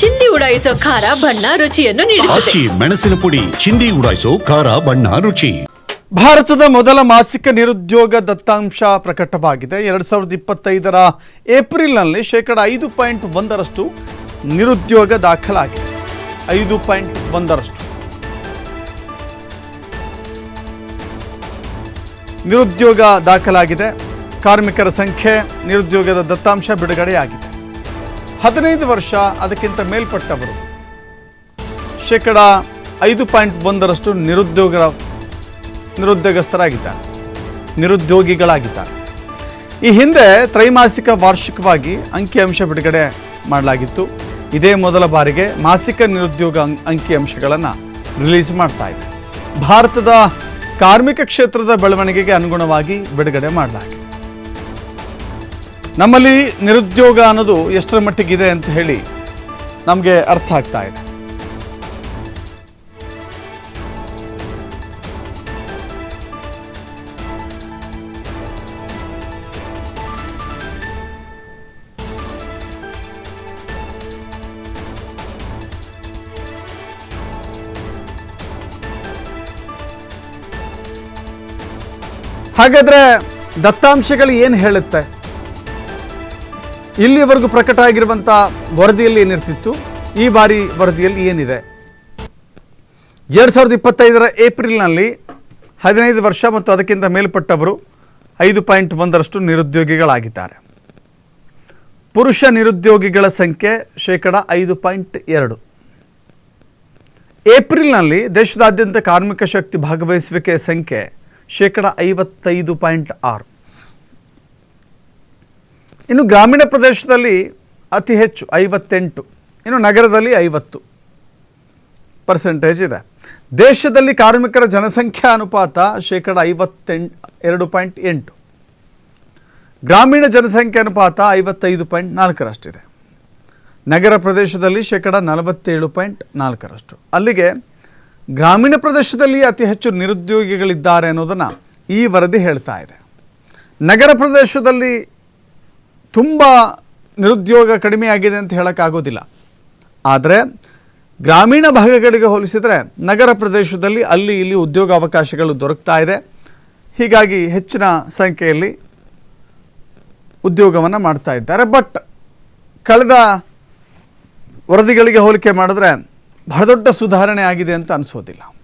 ಚಿಂದಿ ಉಡಾಯಿಸೋ ಖಾರ ಬಣ್ಣ ರುಚಿಯನ್ನು ನೀಡುತ್ತದೆ. ಆಚಿ ಮೆಣಸಿನ ಪುಡಿ ಚಿಂದಿ ಉಡಾಯಿಸೋ ಖಾರ ಬಣ್ಣ ರುಚಿ. ಭಾರತದ ಮೊದಲ ಮಾಸಿಕ ನಿರುದ್ಯೋಗ ದತ್ತಾಂಶ ಪ್ರಕಟವಾಗಿದೆ. ಎರಡು ಸಾವಿರದ ಇಪ್ಪತ್ತೈದರ ಏಪ್ರಿಲ್ನಲ್ಲಿ ಶೇಕಡ ಐದು ಪಾಯಿಂಟ್ ಒಂದರಷ್ಟು ನಿರುದ್ಯೋಗ ದಾಖಲಾಗಿದೆ. ಐದು ಪಾಯಿಂಟ್ ಒಂದರಷ್ಟು. ನಿರುದ್ಯೋಗ ದಾಖಲಾಗಿದೆ. ಕಾರ್ಮಿಕರ ಸಂಖ್ಯೆ ನಿರುದ್ಯೋಗದ ದತ್ತಾಂಶ ಬಿಡುಗಡೆಯಾಗಿದೆ. ಹದಿನೈದು ವರ್ಷ ಅದಕ್ಕಿಂತ ಮೇಲ್ಪಟ್ಟವರು. ಶೇಕಡ ಐದು ಪಾಯಿಂಟ್ ಒಂದರಷ್ಟು ನಿರುದ್ಯೋಗ ನಿರುದ್ಯೋಗಸ್ಥರಾಗಿದ್ದಾರೆ. ನಿರುದ್ಯೋಗಿಗಳಾಗಿದ್ದಾರೆ. ಈ ಹಿಂದೆ ತ್ರೈಮಾಸಿಕ ವಾರ್ಷಿಕವಾಗಿ ಅಂಕಿಅಂಶ ಬಿಡುಗಡೆ ಮಾಡಲಾಗಿತ್ತು. ಇದೇ ಮೊದಲ ಬಾರಿಗೆ ಮಾಸಿಕ ನಿರುದ್ಯೋಗ ಅಂಕಿಅಂಶಗಳನ್ನು ರಿಲೀಸ್ ಮಾಡ್ತಾ ಇದೆ. ಭಾರತದ ಕಾರ್ಮಿಕ ಕ್ಷೇತ್ರದ ಬೆಳವಣಿಗೆಗೆ ಅನುಗುಣವಾಗಿ ಬಿಡುಗಡೆ ಮಾಡಲಾಗಿದೆ. ನಮ್ಮಲ್ಲಿ ನಿರುದ್ಯೋಗ ಅನ್ನೋದು ಎಷ್ಟರ ಮಟ್ಟಿಗಿದೆ ಅಂತ ಹೇಳಿ ನಮಗೆ ಅರ್ಥ ಆಗ್ತಾ ಇದೆ. ಹಾಗಾದ್ರೆ ದತ್ತಾಂಶಗಳು ಏನು ಹೇಳುತ್ತೆ? ಇಲ್ಲಿವರೆಗೂ ಪ್ರಕಟ ಆಗಿರುವಂಥ ವರದಿಯಲ್ಲಿ ಏನಿರ್ತಿತ್ತು, ಈ ಬಾರಿ ವರದಿಯಲ್ಲಿ ಏನಿದೆ? ಎರಡು ಸಾವಿರದ ಇಪ್ಪತ್ತೈದರ ಏಪ್ರಿಲ್ನಲ್ಲಿ ಹದಿನೈದು ವರ್ಷ ಮತ್ತು ಅದಕ್ಕಿಂತ ಮೇಲ್ಪಟ್ಟವರು ಐದು ಪಾಯಿಂಟ್ ಒಂದರಷ್ಟು ನಿರುದ್ಯೋಗಿಗಳಾಗಿದ್ದಾರೆ. ಪುರುಷ ನಿರುದ್ಯೋಗಿಗಳ ಸಂಖ್ಯೆ ಶೇಕಡ ಐದು ಪಾಯಿಂಟ್ ಎರಡು. ಏಪ್ರಿಲ್ನಲ್ಲಿ ದೇಶದಾದ್ಯಂತ ಕಾರ್ಮಿಕ ಶಕ್ತಿ ಭಾಗವಹಿಸುವಿಕೆ ಸಂಖ್ಯೆ ಶೇಕಡ ಐವತ್ತೈದು ಪಾಯಿಂಟ್ ಆರು. ಇನ್ನು ಗ್ರಾಮೀಣ ಪ್ರದೇಶದಲ್ಲಿ ಅತಿ ಹೆಚ್ಚು ಐವತ್ತೆಂಟು, ಇನ್ನು ನಗರದಲ್ಲಿ ಐವತ್ತು ಪರ್ಸೆಂಟೇಜ್ ಇದೆ. ದೇಶದಲ್ಲಿ ಕಾರ್ಮಿಕರ ಜನಸಂಖ್ಯಾ ಅನುಪಾತ ಶೇಕಡ ಐವತ್ತೆಂಟು ಎರಡು ಪಾಯಿಂಟ್ ಎಂಟು. ಗ್ರಾಮೀಣ ಜನಸಂಖ್ಯೆ ಅನುಪಾತ ಐವತ್ತೈದು ಪಾಯಿಂಟ್ ನಾಲ್ಕರಷ್ಟಿದೆ. ನಗರ ಪ್ರದೇಶದಲ್ಲಿ ಶೇಕಡ ನಲವತ್ತೇಳು ಪಾಯಿಂಟ್ ನಾಲ್ಕರಷ್ಟು. ಅಲ್ಲಿಗೆ ಗ್ರಾಮೀಣ ಪ್ರದೇಶದಲ್ಲಿ ಅತಿ ಹೆಚ್ಚು ನಿರುದ್ಯೋಗಿಗಳಿದ್ದಾರೆ ಅನ್ನೋದನ್ನು ಈ ವರದಿ ಹೇಳ್ತಾ ಇದೆ. ನಗರ ಪ್ರದೇಶದಲ್ಲಿ ತುಂಬ ನಿರುದ್ಯೋಗ ಕಡಿಮೆ ಆಗಿದೆ ಅಂತ ಹೇಳೋಕ್ಕಾಗೋದಿಲ್ಲ. ಆದರೆ ಗ್ರಾಮೀಣ ಭಾಗಗಳಿಗೆ ಹೋಲಿಸಿದರೆ ನಗರ ಪ್ರದೇಶದಲ್ಲಿ ಅಲ್ಲಿ ಇಲ್ಲಿ ಉದ್ಯೋಗ ಅವಕಾಶಗಳು ದೊರಕ್ತಾ ಇದೆ. ಹೀಗಾಗಿ ಹೆಚ್ಚಿನ ಸಂಖ್ಯೆಯಲ್ಲಿ ಉದ್ಯೋಗವನ್ನು ಮಾಡ್ತಾ ಇದ್ದಾರೆ. ಬಟ್ ಕಳೆದ ವರದಿಗಳಿಗೆ ಹೋಲಿಕೆ ಮಾಡಿದ್ರೆ ಬಹಳ ದೊಡ್ಡ ಸುಧಾರಣೆ ಆಗಿದೆ ಅಂತ ಅನಿಸೋದಿಲ್ಲ.